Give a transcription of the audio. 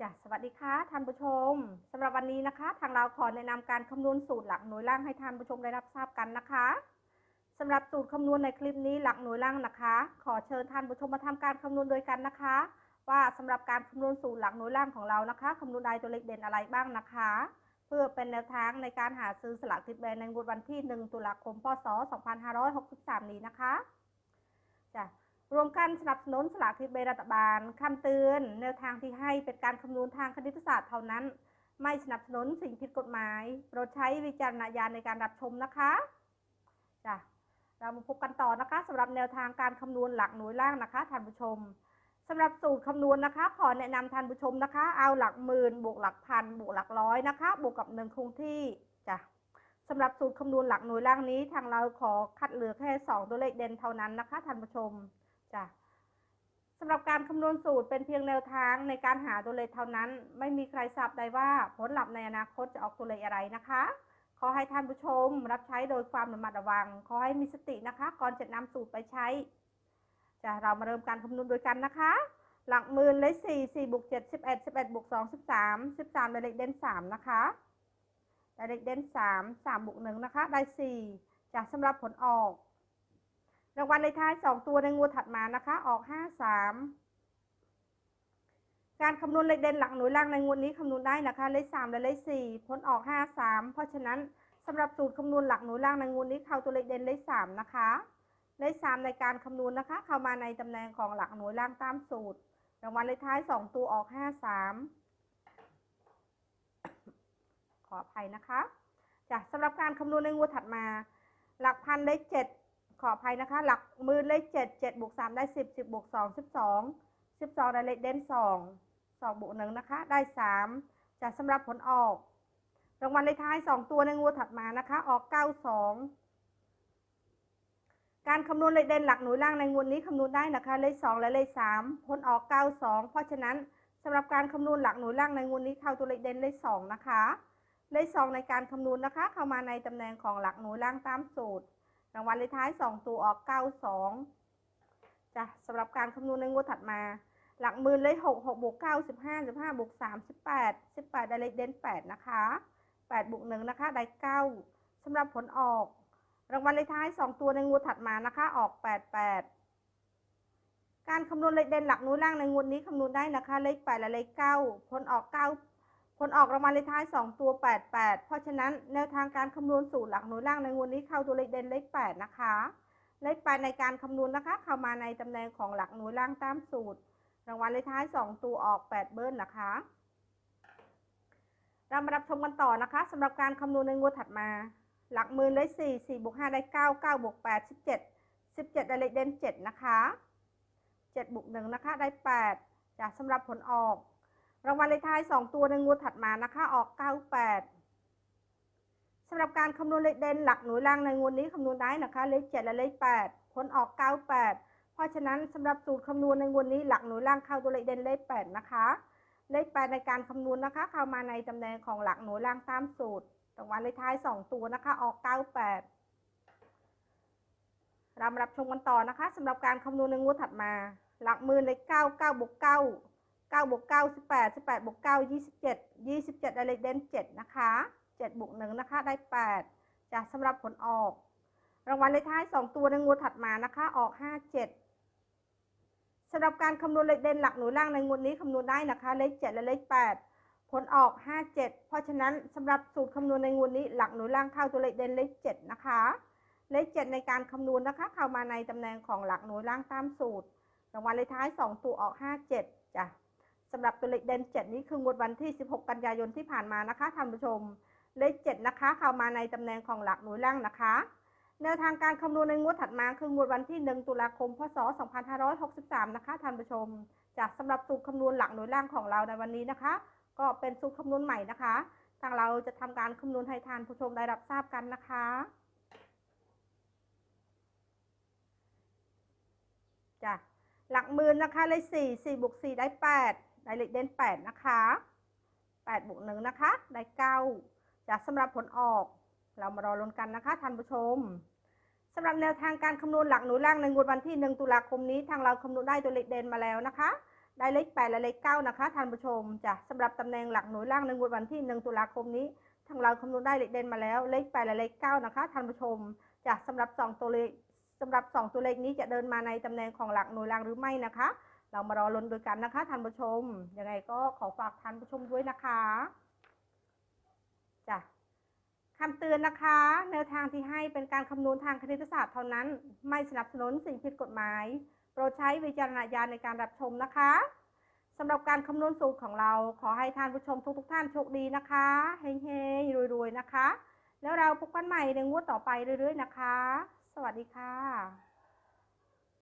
จ้ะสวัสดีค่ะท่านผู้ชมสำหรับวันนี้นะคะ ทางเราขอแนะนำการคำนวณสูตรหลักหน่วยล่างให้ท่านผู้ชมได้รับทราบกันนะคะสำหรับสูตรคำนวณในคลิปนี้หลักหน่วยล่างนะคะ ขอเชิญท่านผู้ชมมาทำการคำนวณโดยกันนะคะ ว่าสำหรับการคำนวณสูตรหลักหน่วยล่างของเรานะคะคำนวณได้ตัวเลขเด่นอะไรบ้างนะคะ เพื่อเป็นแนวทางในการหาซื้อสลากกินแบ่งในงวดวันที่ 1 ตุลาคม พศ 2563 นี้นะคะจ้ะ รวมกันสนับสนุนสลากกินแบ่งรัฐบาลคำเตือนแนวทางที่ให้เป็นการคำนวณทางคณิตศาสตร์เท่านั้น ไม่สนับสนุนสิ่งผิดกฎหมาย โปรดใช้วิจารณญาณในการรับชมนะคะจ้ะเรามาพบกันต่อนะคะสำหรับแนวทางการคำนวณหลักหน่วยล่างนะคะท่านผู้ชมสำหรับสูตรคำนวณนะคะ ขอแนะนำท่านผู้ชมนะคะ เอาหลักหมื่นบวกหลักพันบวกหลักร้อยนะคะ บวกกับหนึ่งคงที่จ้ะสำหรับสูตรคำนวณหลักหน่วยล่างนี้ ทางเราขอคัดเหลือแค่สองตัวเลขเด่นเท่านั้นนะคะท่านผู้ชม จ้ะสำหรับการคำนวณสูตรเป็นเพียงแนวทางในการหาตัวเลขเท่านั้น ไม่มีใครทราบได้ว่าผลลัพธ์ในอนาคตจะออกตัวเลขอะไรนะคะ ขอให้ท่านผู้ชมรับใช้โดยความระมัดระวัง ขอให้มีสตินะคะ ก่อนจะนำสูตรไปใช้จะเรามาเริ่มการคำนวณโดยกันนะคะ หลักหมื่นเลขสี่สี่บวกเจ็ดสิบเอ็ดสิบเอ็ดบวกสองสิบสามสิบสามได้เลขเด่นสามนะคะได้เลขเด่นสามสามบวกหนึ่งนะคะ ได้สี่จากสำหรับผลออก รางวัลเลขท้าย 2 ตัวในงวดถัดมานะคะ ออก 5 3 การคำนวณเลขเด่นหลักหน่วยล่างในงวดนี้คำนวณได้นะคะ เลข 3 และเลข 4 ผลออก 5 3 เพราะฉะนั้นสำหรับสูตรคำนวณหลักหน่วยล่างในงวดนี้เข้าตัวเลขเด่นเลข 3 นะคะ เลข 3 ในการคำนวณนะคะ เข้ามาในตำแหน่งของหลักหน่วยล่างตามสูตร รางวัลเลขท้าย 2 ตัวออก 5 3 ขออภัยนะคะจ้ะสำหรับการคำนวณในงวดถัดมา หลักพันเลข7 ขออภัยนะคะ หลักมือเลขเจ็ดเจ็ดบวกสามได้สิบสิบบวกสองสิบสองสิบสองได้เลขเด่นสองสองบวกหนึ่งนะคะ ได้สามจากสำหรับผลออก รางวัลเลขท้ายสองตัวในงวดถัดมานะคะ ออกเก้าสองการคำนวณเลขเด่นหลักหน่วยล่างในงวดนี้คำนวณได้นะคะ เลขสองและเลขสามผลออกเก้าสองเพราะฉะนั้นสำหรับการคำนวณหลักหน่วยล่างในงวดนี้เข้าตัวเลขเด่นเลขสองนะคะ เลขสองในการคำนวณนะคะ เข้ามาในตำแหน่งของหลักหน่วยล่างตามสูตรางวัลเลขท้าย 2 ตัวออก 92จ้ะสำหรับการคำนวณในงวดถัดมา หลักหมื่นเลข6 6บวก9 15 15บวก3 18 18 ได้เลขเด่น8 นะคะ 8บวก1นะคะ ได้ 9สำหรับผลออก รางวัลเลขท้าย 2 ตัวในงวดถัดมานะคะ ออก 88 การคำนวณเลขเด่นหลักน่วยล่างในงวดนี้คำนวณได้นะคะ เลข8และเลข9ผลออก 9 ผลออกรางวัลเลขท้าย 2 ตัว 88 เพราะฉะนั้นแนวทางการคำนวณสูตรหลักหน่วยล่างในงวดนี้เข้าตัวเลขเด่นเลข 8 นะคะ เลข 8 ในการคำนวณนะคะ เข้ามาในตำแหน่งของหลักหน่วยล่างตามสูตร รางวัลเลขท้าย 2 ตัวออก 8 เบิ้ลนะคะ เรามารับชมกันต่อนะคะสำหรับการคำนวณในงวดถัดมา หลักหมื่นเลข4 4บวก5ได้ 9 9บวก8 17 17ได้เลขเด่น7นะคะ7บวก1นะคะได้8จากสำหรับผลออก รางวัลเลขท้าย 2 ตัวในงวดถัดมานะคะออก 98สำหรับการคำนวณเลขเด่นหลักหน่วยล่างในงวดนี้คำนวณได้นะคะเลข7และเลข8ผลออก 98 เพราะฉะนั้นสำหรับสูตรคำนวณในงวดนี้หลักหน่วยล่างเข้าตัวเลขเด่นเลข8นะคะ เลข8ในการคำนวณนะคะ เข้ามาในตำแหน่งของหลักหน่วยล่างตามสูตรรางวัลเลขท้าย 2 ตัวนะคะออก 98เรามารับชมกันต่อนะคะสำหรับการคำนวณในงวดถัดมา หลักหมื่นเลข9 9บวก9 9บวก9 18 18บวก9 27 27 ได้เลขเด่น7นะคะ7บวก1นะคะ ได้ 8จากสำหรับผลออก รางวัลเลขท้าย 2 ตัวในงวดถัดมานะคะ ออก 57สำหรับการคำนวณเลขเด่นหลักหน่วยล่างในงวดนี้คำนวณได้นะคะ เลข 7 และเลข 8 ผลออก 57 เพราะฉะนั้นสำหรับสูตรคำนวณในงวดนี้หลักหน่วยล่างเข้าตัวเลขเด่นเลข 7 นะคะ เลข 7 ในการคำนวณนะคะ เข้ามาในตำแหน่งของหลักหน่วยล่างตามสูตร รางวัลเลขท้าย 2 ตัวออก 57จ้ะ ตัวเลขเด่น7นี้คืองวดวันที่ 16 กันยายนที่ผ่านมานะคะท่านผู้ชม เลข7นะคะ เข้ามาในตำแหน่งของหลักหน่วยล่างนะคะแนวทางการคำนวณในงวดถัดมาคืองวดวันที่ 1 ตุลาคม พศ 2563 นะคะท่านผู้ชม จากสำหรับสูตรคำนวณหลักหน่วยล่างของเราในวันนี้นะคะ ก็เป็นสูตรคำนวณใหม่นะคะ ทางเราจะทำการคำนวณให้ท่านผู้ชมได้รับทราบกันนะคะจ้ะหลักหมื่นนะคะเลขสี่สี่บวกสี่ได้แปด ได้เลขเด่นแปดนะคะแปดบวกหนึ่งนะคะ ได้เก้าจากสำหรับผลออก เรามารอลุ้นกันนะคะท่านผู้ชมสำหรับแนวทางการคำนวณหลักหน่วยล่างในงวดวันที่ 1 ตุลาคมนี้ ทางเราคำนวณได้ตัวเลขเด่นมาแล้วนะคะ ได้เลขแปดและเลขเก้านะคะท่านผู้ชมจ้ะสำหรับตำแหน่งหลักหน่วยล่างในงวดวันที่หนึ่งตุลาคมนี้ ทางเราคำนวณได้เลขเด่นมาแล้ว เลขแปดและเลขเก้านะคะท่านผู้ชมจ้ะสำหรับสองตัวเลขสำหรับสองตัวเลขนี้จะเดินมาในตำแหน่งของหลักหน่วยล่างหรือไม่นะคะ เรามารอลุ้นด้วยกันนะคะท่านผู้ชม ยังไงก็ขอฝากท่านผู้ชมด้วยนะคะจ้ะคำเตือนนะคะ แนวทางที่ให้เป็นการคำนวณทางคณิตศาสตร์เท่านั้น ไม่สนับสนุนสิ่งผิดกฎหมาย โปรดใช้วิจารณญาณในการรับชมนะคะสำหรับการคำนวณสูตรของเราขอให้ท่านผู้ชมทุกๆท่านโชคดีนะคะเฮงๆรวยๆนะคะ แล้วเราพบกันใหม่ในงวดต่อไปเรื่อยๆนะคะ สวัสดีค่ะ